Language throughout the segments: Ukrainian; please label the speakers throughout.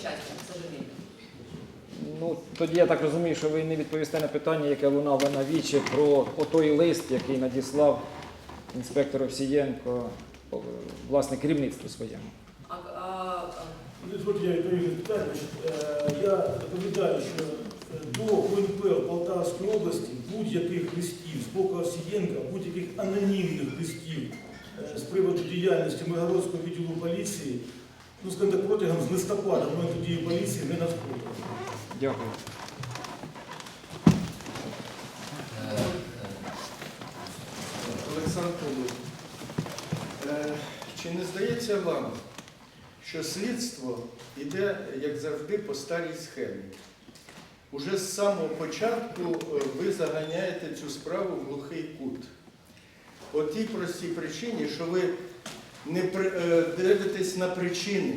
Speaker 1: участия, к сожалению.
Speaker 2: Ну, тоді я так розумію, що ви не відповісте на питання, яке лунало на вічі про той лист, який надіслав інспектор Овсієнко, власне, керівництву своєму.
Speaker 1: А, а, а,
Speaker 3: Дозвольте, я відповім питання. Е, Я доповідаю, що е, до ГУНП Полтавської області будь-яких листів з боку Овсієнка, будь-яких анонімних листів е, з приводу діяльності Миргородського відділу поліції, ну, скажімо так, протягом з листопада моменту дії поліції не надходило.
Speaker 2: Дякую.
Speaker 4: Олександр Павлович, е, чи не здається вам, що слідство йде, як завжди, по старій схемі? Уже з самого початку е, ви заганяєте цю справу в глухий кут. По тій простій причині, що ви не е, дивитесь на причини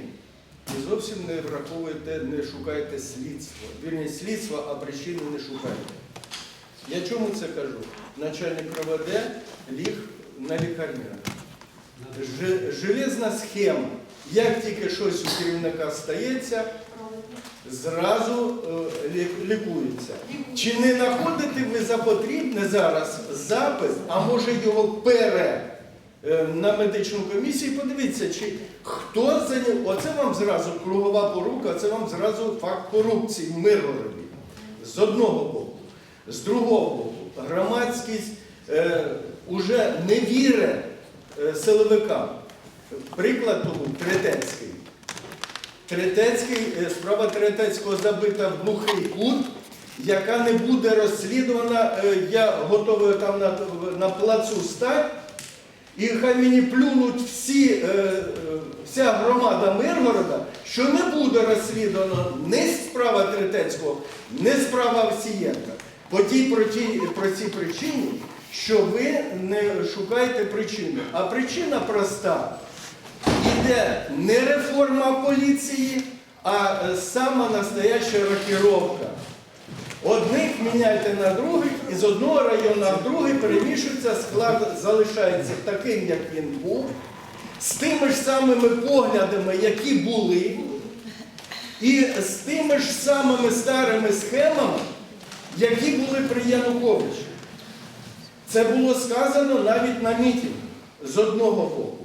Speaker 4: і зовсім не враховуєте, не шукаєте слідство. Вірні слідства, а причини не шукаєте. Я чому це кажу? Начальник КВД ліг на лікарняному. Ж- Железна схема. Як тільки щось у керівника стається, зразу е, лікується. Чи не знаходите ви за потрібне зараз запис, а може його пере на медичну комісію? Подивіться, чи хто за ним. Оце вам зразу кругова порука, це вам зразу факт корупції в Миргороді. З одного боку. З другого боку, громадськість е, не вірить е, силовикам. Приклад тому Третецький. Третецький, е, справа Третецького забита в глухий кут, яка не буде розслідувана. Е, Я готовий там на, на плацу стати. І хай мені плюнуть всі, е, е, вся громада Миргорода, що не буде розслідувано не справа Третецького, не справа Овсієнка. По тій простій, простій причині, що ви не шукаєте причини. А причина проста. Іде не реформа поліції, а е, сама настояща рокіровка. Одних міняйте на других, і з одного району в другий перемішується, склад залишається таким, як він був, з тими ж самими поглядами, які були, і з тими ж самими старими схемами, які були при Януковичі. Це було сказано навіть на мітингу з одного боку.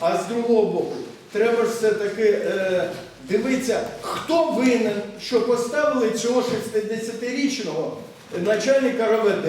Speaker 4: А з другого боку, треба ж все-таки е, дивитися, хто винен, що поставили цього 60-річного начальника РОВД.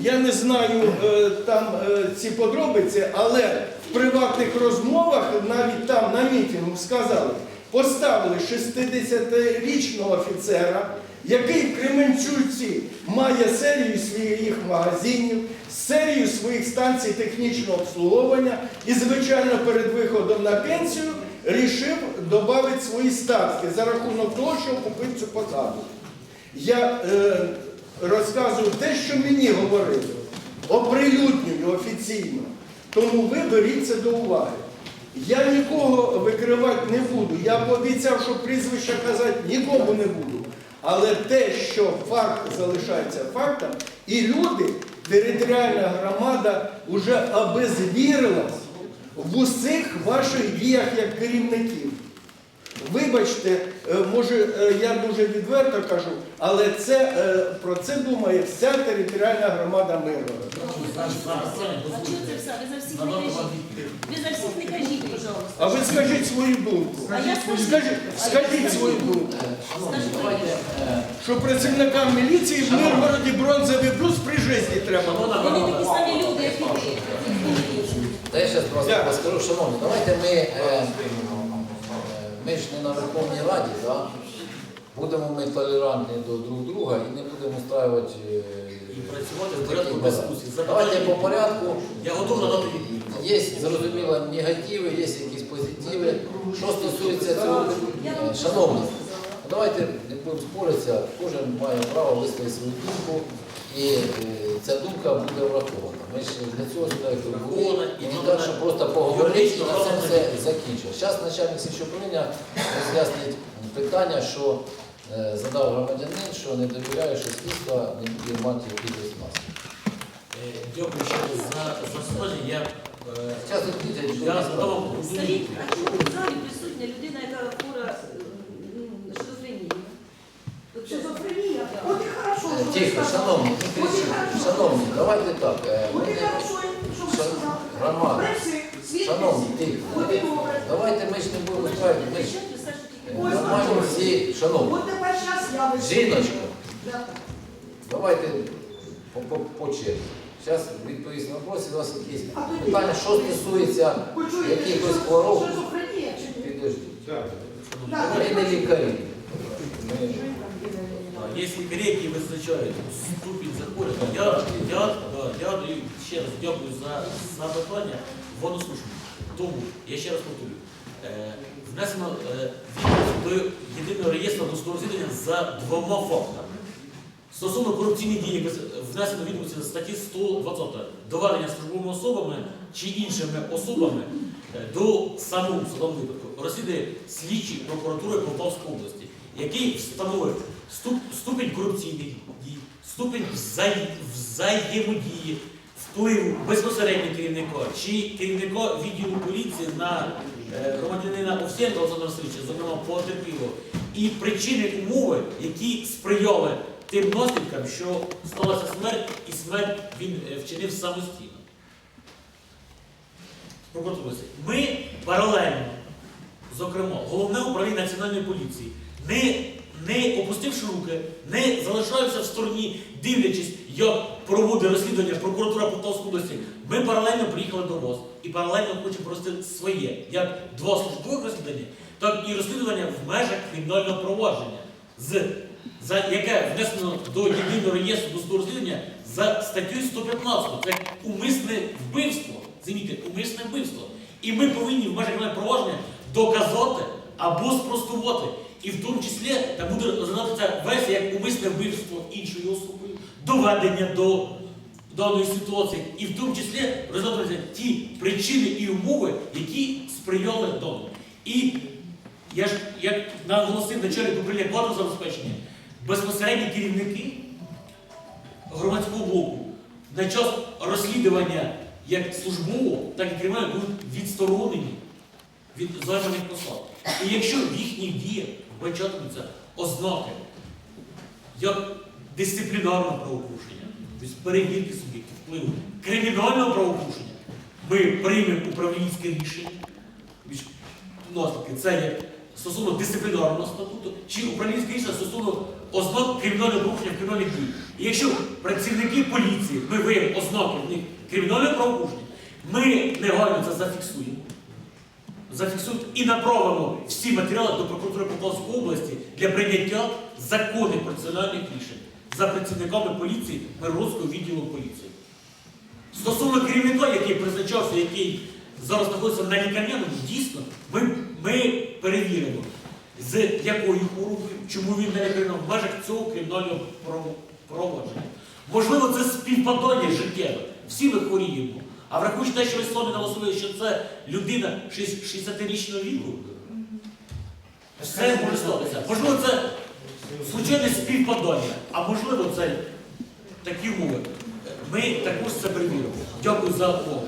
Speaker 4: Я не знаю е, там е, ці подробиці, але в приватних розмовах навіть там на мітингу сказали, поставили 60-річного офіцера, який в Кременчуці має серію своїх магазинів, серію своїх станцій технічного обслуговування і, звичайно, перед виходом на пенсію рішив додати свої статки за рахунок того, що купив цю посаду. Я е, розказую те, що мені говорили, оприлюднюю офіційно. Тому ви беріть це до уваги. Я нікого викривати не буду. Я пообіцяв, що прізвища казати нікому не буду. Але те, що факт залишається фактом, і люди, територіальна громада вже обезвірилась в усіх ваших діях як керівників. Вибачте, е, може, е, я дуже відверто кажу, але це, е, про це думає вся територіальна громада Миргорода.
Speaker 5: Ви за всіх не кажіть. Пожалуйста.
Speaker 4: А ви скажіть свою думку. Скажіть, скажіть свою думку. Що працівникам міліції в Миргороді бронзовий плюс при житті треба.
Speaker 5: вони такі самі люди, як і ви.
Speaker 6: Та я зараз просто
Speaker 4: Дякую.
Speaker 6: скажу, шановні, давайте ми, е, ми ж не на Верховній Раді, да? будемо ми толерантні до друг друга і не будемо устраювати е,
Speaker 7: І працювати в
Speaker 6: такі
Speaker 7: порядку дискусії.
Speaker 6: Давайте по порядку.
Speaker 7: Я готовий надати відповідь.
Speaker 6: Є зрозуміло негативи, є якісь позитиви. Що стосується цього, е, шановні, давайте не будемо споритися, кожен має право висловити свою думку, і е, ця думка буде врахована. Ми ж для цього сюди були,
Speaker 7: і
Speaker 6: не так, що просто поговорити і на цьому все закінчилось. Зараз начальник слідчого управління роз'яснить питання, що е, задав громадянин, що не довіряє, що слідство не буде мати якихось наслідків.
Speaker 7: Е, Дякую ще раз за за. Я, е,
Speaker 6: Зараз відповідять,
Speaker 7: я задав
Speaker 5: Скажіть, а чому в залі розслідування людина, яка хвора м, шизофренією. От це-
Speaker 8: Шизофрения.
Speaker 6: Тихо, шановні. Шановні, давайте так. е,
Speaker 8: світ
Speaker 6: Шановні, тихо. Давайте ми ж не будемо справити. Ми ж е, нормально всі, шановні. Жіночка, давайте по, по, по черзі. Зараз відповість на вопроси, у вас
Speaker 8: тоді-
Speaker 6: питання, що стосується якихось хвороб. Підождіть. Ми не лікарі. Ми
Speaker 7: Є лікарі, які визначають ступінь захворювання. Я, я, я даю ще раз дякую за запитання водослужбу. Тому я ще раз повторю. Е, внесено е, до єдиного реєстру досудового розслідування за двома фактами. Стосовно корупційних дій, внесено відомості за статті 120 доведення службовими особами чи іншими особами е, до самого в судовому випадку розслідує слідчі прокуратури Полтавської області, який встановив ступ- ступінь корупційних дій, ступінь взаї- взаємодії, впливу безпосередньо керівника чи керівника відділу поліції на е, громадянина Овсєнка Олександра Васильовича, зокрема потерпілого, і причини умови, які сприяли тим наслідкам, що сталася смерть, і смерть він е, вчинив самостійно. Ми паралельно, зокрема, головне управління національної поліції, не, не опустивши руки, не залишаємося в стороні, дивлячись, як проводить розслідування прокуратура Полтавської області. Ми паралельно приїхали до вас і паралельно хочемо провести своє, як два службових розслідування, так і розслідування в межах кримінального провадження, з, за яке внесено до єдиного реєстру досудового розслідування за статтею 115. Це умисне вбивство. Замітьте, умисне вбивство. І ми повинні в межах провадження доказати або спростувати. І в тому числі там буде розглядатися версія як умисне вбивство іншою особою, доведення до даної ситуації, і в тому числі розглядатися ті причини і умови, які сприяли дому. І я ж як наголосив начальник управління кадрів забезпечення, безпосередні керівники громадського блоку на час розслідування як службового, так і кримінального будуть відсторонені від займаних посад. І якщо в їхніх діях вбачатимуться ознаки як дисциплінарного правопорушення, тобто перевірки суб'єктів впливу, кримінального правопорушення, ми приймемо управлінське рішення. Наслідки це є стосовно дисциплінарного статуту чи управлінське рішення стосовно ознак кримінального порушення кримінальних дій. І якщо працівники поліції, ми виявимо ознаки в них кримінального правопорушення, ми негайно це зафіксуємо. Зафіксуємо і направимо всі матеріали до прокуратури Полтавської області для прийняття законних процесуальних рішень за працівниками поліції Миргородського відділу поліції. Стосовно керівника, який призначався, який зараз знаходиться на лікарняному, дійсно, ми, ми перевіримо, з якою хворобою, чому він на лікарняному в межах цього кримінального провадження. Можливо, це співпадання життєве. Всі ми хворіємо. А врахуючи те, що ви самі наголосили, що це людина 60-річного віку, все може статися. Можливо, це случайне співпадання, а можливо, це такі умови. Ми також це перевіримо. Дякую за увагу.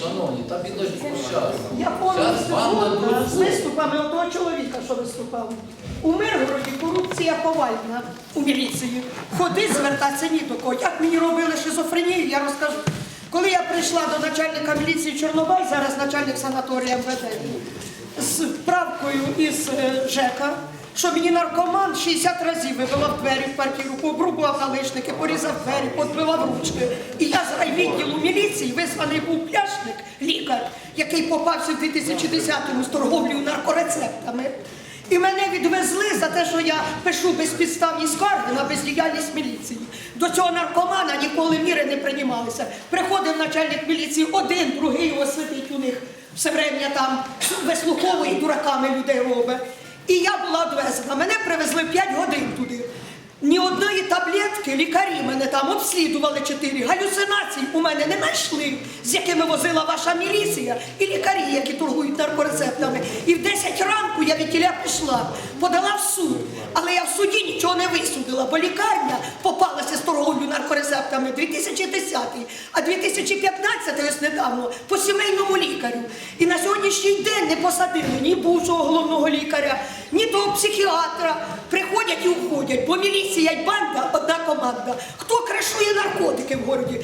Speaker 6: Шановні, та підождіть час.
Speaker 8: Я повністю згодна з виступами того чоловіка, що виступав. У Миргороді корупція повальна у міліції. Ходи звертатися ні до кого. Як мені робили шизофренію, я розкажу. Коли я прийшла до начальника міліції Чорнобай, зараз начальник санаторія МВД, з правкою із е, ЖЕКа, що мені наркоман 60 разів вибивав двері в квартиру, пообрубував налишники, порізав двері, подбивав ручки. І я з райвідділу міліції визваний був пляшник, лікар, який попався в 2010-му з торговлею наркорецептами. І мене відвезли за те, що я пишу безпідставні скарги на бездіяльність міліції. До цього наркомана ніколи міри не приймалися. Приходив начальник міліції один, другий його сидить у них все время там вислуховує дураками людей робить. І я була довезена. Мене привезли 5 годин туди. Ні одної таблетки, лікарі мене там обслідували чотири. Галюцинацій у мене не знайшли, з якими возила ваша міліція і лікарі, які торгують наркорецептами. І в 10 ранку я від тіля пішла, подала в суд. Але я в суді нічого не висудила, бо лікарня попалася наркорецептами 2010, а 2015 ось недавно по сімейному лікарю. І на сьогоднішній день не посадили ні бувшого головного лікаря, ні того психіатра. Приходять і уходять, бо міліція й банда одна команда. Хто кришує наркотики в городі?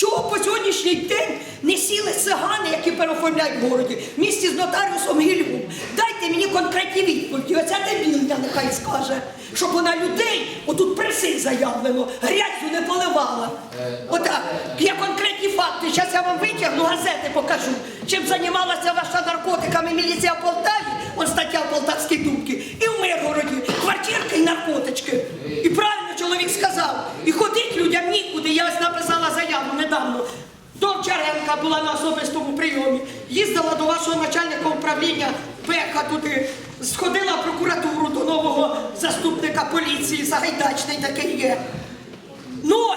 Speaker 8: Чого по сьогоднішній день не сіли цигани, які переоформляють в городі, в місті з нотаріусом Гільгом? Дайте мені конкретні відповіді. Оця дебільня нехай скаже, щоб вона людей, отут преси заявлено, грязю не поливала. Отак. Є конкретні факти. Зараз я вам витягну, газети покажу. Чим займалася ваша наркотиками міліція в Полтаві, он стаття в Полтавській думки, і в Миргороді, квартирки і наркотички. І правильно чоловік сказав, і ходить людям нікуди. Я ось написала заяву недавно. До Овчаренка була на особистому прийомі. Їздила до вашого начальника управління Беха туди. Сходила в прокуратуру до нового заступника поліції, Загайдачний такий є. Ноль!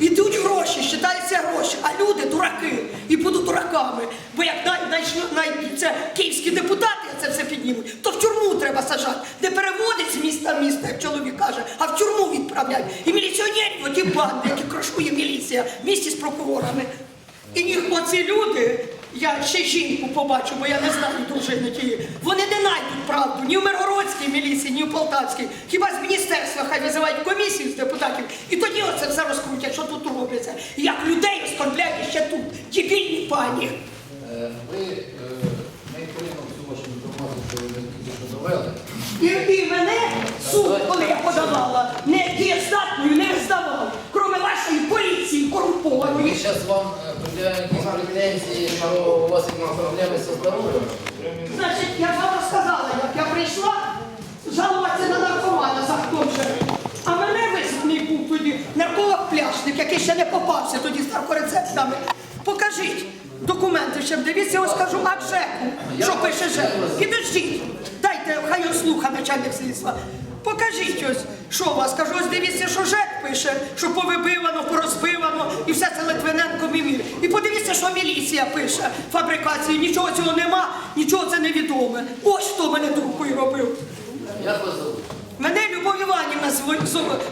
Speaker 8: Ідуть гроші, считаються гроші, а люди дураки і будуть дураками. Бо як най, це київські депутати це все піднімуть, то в тюрму треба сажати. Не переводить з міста в місто, як чоловік каже, а в тюрму відправляють. І міліціонерів, оті банди, які крашує міліція в місті з прокурорами. І ні, оці люди, я ще жінку побачу, бо я не знаю дружини тієї. Вони не знайдуть правду ні в Миргородській міліції, ні в Полтавській. Хіба з міністерства хай визивають комісію з депутатів, і тоді оце все розкрутять, що тут робиться. Як людей оскорбляють ще тут, дебільні пані.
Speaker 6: Ви, е, ми приймемо всю вашу інформацію, що ви тільки що довели.
Speaker 8: І, мене суд, коли я подавала, не дієздатною не здавав, крім вашої поліції
Speaker 6: Ми
Speaker 8: корумпованої.
Speaker 6: зараз вам е, якісь претензії, що у вас якісь проблеми зі здоров'ям.
Speaker 8: Значить, я вам розказала, як я прийшла жалуватися на наркомана за хто вже. А мене висуний був тоді нарколог-пляшник, який ще не попався тоді з наркорецептами. Покажіть документи, ще дивіться, ось скажу Аджеку, що пише ЖЕК. Підождіть, дайте, хай його слуха начальник слідства. Покажіть ось, що у вас. Кажу, ось дивіться, що ЖЕК пише, що повибивано, порозбивано, і все це Литвиненко мімір. І подивіться, що міліція пише. Фабрикації, нічого цього нема, нічого це невідоме. Ось хто мене дуркою робив.
Speaker 6: Як вас зовут?
Speaker 8: Мене Любов Іванівна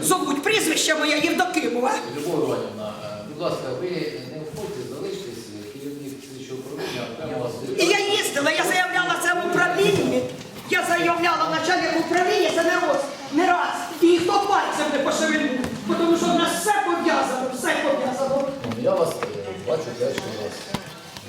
Speaker 8: зовуть, прізвище моє Євдокимова.
Speaker 6: Любов Іванівна, е, будь ласка, ви не входьте, залиштесь, керівник слідчого управління, я вас
Speaker 8: І я їздила, я заявляла це в управлінні. Я заявляла начальнику управління, це не раз, не раз. І ніхто пальцем не пошевельнув, тому що в нас все пов'язано, все пов'язано.
Speaker 6: Ну, Я вас е, бачу, бачу вас.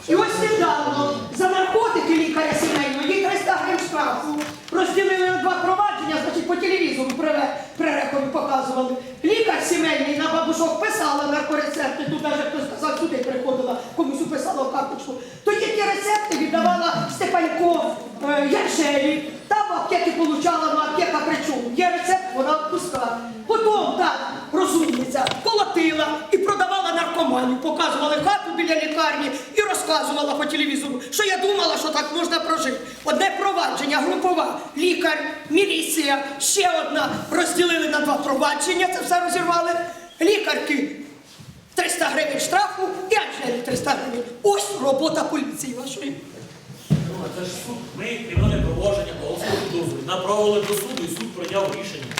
Speaker 8: І ось недавно за наркотики лікаря сімейного їй 300 гривень штрафу. Розділили на два провадження, значить по телевізору при, при рекомі показували. Лікар сімейний на бабушок писала наркорецепти, тут навіть хтось сказав, сюди приходила, комусь уписала в карточку. Тоді ті рецепти віддавала Степанько, е, Яршелі. Та в аптеки получала, ну аптека при чому? Є рецепт, вона відпускала. Потім так розумниця колотила і продавала наркоманію, показували хату біля лікарні і розказувала по телевізору, що я думала, що так можна прожити. Одне провадження, групова, лікар, міліція, ще одна розділили на два провадження, це все розірвали. Лікарки 300 гривень штрафу і Анжелі 300 гривень. Ось робота поліції вашої.
Speaker 7: Це ж суд. Ми кримінальне провадження голосову підозрюємо. Направили до суду і суд прийняв рішення.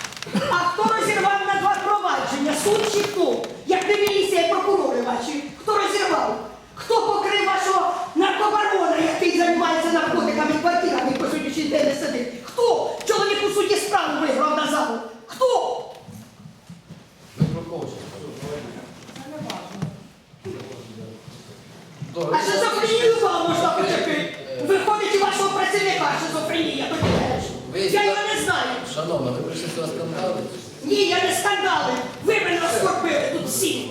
Speaker 8: А хто розірвав на два провадження? Суд чи хто? Як не міліція і прокурори ваші? Хто розірвав? Хто покрив вашого наркобарона, який займається наркотиками квартирами по сьогоднішній день не сидить? Хто? Чоловік у суді справу виграв на залу. Хто? А шизофренію вам можна почепити. Виходить у вашого працівника шизофренія, то теж.
Speaker 6: Ви
Speaker 8: Я його не знаю.
Speaker 6: Шановна, ви прийшли сюди скандали?
Speaker 8: Ні, я не скандали. Ви мене оскорбили тут всі.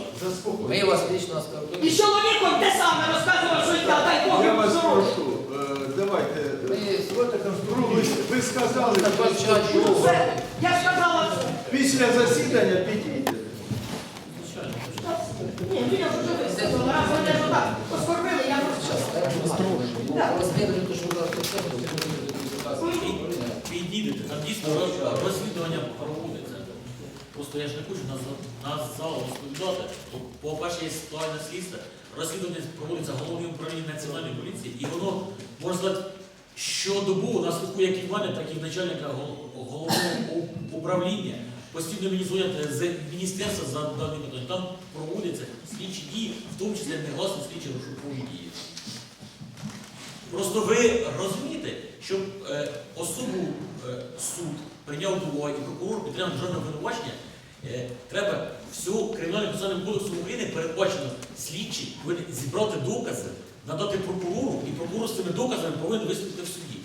Speaker 6: Ми вас лично оскорбили.
Speaker 8: І чоловіком те саме розказував, що я дай Бог
Speaker 9: Я вас прошу, е, давайте.
Speaker 6: Ми
Speaker 9: Ну, Ви, ви сказали, що
Speaker 8: Ну, все, я сказала все.
Speaker 9: після засідання підійдете.
Speaker 8: Ні, ну я вже висказала. Раз вони ж так оскорбили, я розчасла.
Speaker 6: розслідування, то що ви зараз все буде
Speaker 7: Підійдете, там дійсно розслідування проводиться. Просто я ж не хочу нас, нас залу розповідати. По-перше, є ситуація слідства. Розслідування проводиться головним управлінням національної поліції, і воно, можна сказати, щодобу у нас як і в мене, так і в начальника головного управління. Постійно мені дзвонять з міністерства за даним питанням. Там проводяться слідчі дії, в тому числі негласні слідчі розшукові дії. Просто ви розумієте, щоб е, особу е, суд прийняв до і прокурор підтримав державне обвинувачення, е, треба всього кримінальним процесуальним кодексом України передбачено слідчий повинен зібрати докази, надати прокурору, і прокурор з цими доказами повинен виступити в суді.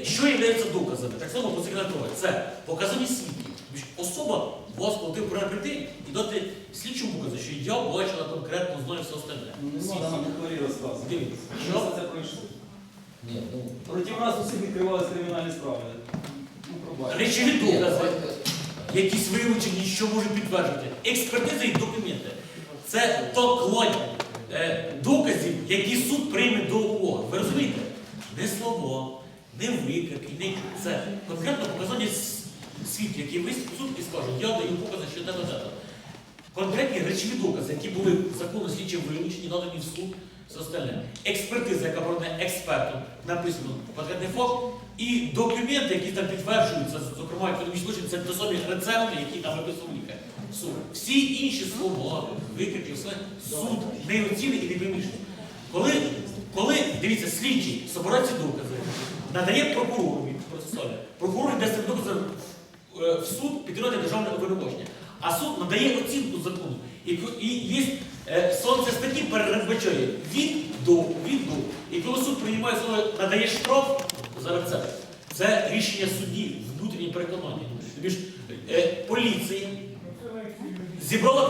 Speaker 7: Е, Що є доказами? Так само по секретарі. Це показані свідків. Тобто Особа вас платив прийти і дати слідчому покази, що я бачила конкретно, знаю все остальне.
Speaker 10: Ну, не можна на букварі розказувати.
Speaker 7: Дивіться,
Speaker 10: Що
Speaker 7: що?
Speaker 10: це пройшло?
Speaker 6: Ні, ну,
Speaker 10: Проти нас усіх відкривалися кримінальні справи. Ну, пробачте.
Speaker 7: Речові
Speaker 6: ні,
Speaker 7: докази.
Speaker 6: давайте.
Speaker 7: якісь вилучені, що можуть підтверджувати. Експертизи і документи. Це то кладь е, доказів, які суд прийме до уваги. Ви розумієте? Не слова, не викрики, не це конкретно показання с- свідків, які суд і скажуть, я даю покази, що те-то, те-то. Конкретні речові докази, які були законно слідчим вилучені, надані в суд, все остальне. Експертиза, яка проведена експертом, написано конкретний факт, і документи, які там підтверджуються, зокрема економічні злочин, це ті рецепти, які там виписав лікар. Суд. Всі інші слова, викрики, все, суд не оцінить і не приміщує. Коли, коли, дивіться, слідчий собирає ці докази, надає прокурору процесуальне, прокурор йде з цим доказом е, в суд підтримати державне обвинувачення. А суд надає оцінку закону. І, і є сонце статті передбачає від до, від до. І коли суд приймає слово, надає штраф за рецепт, це рішення судді, внутрішнє переконання. Тобі ж, е, поліція зібрала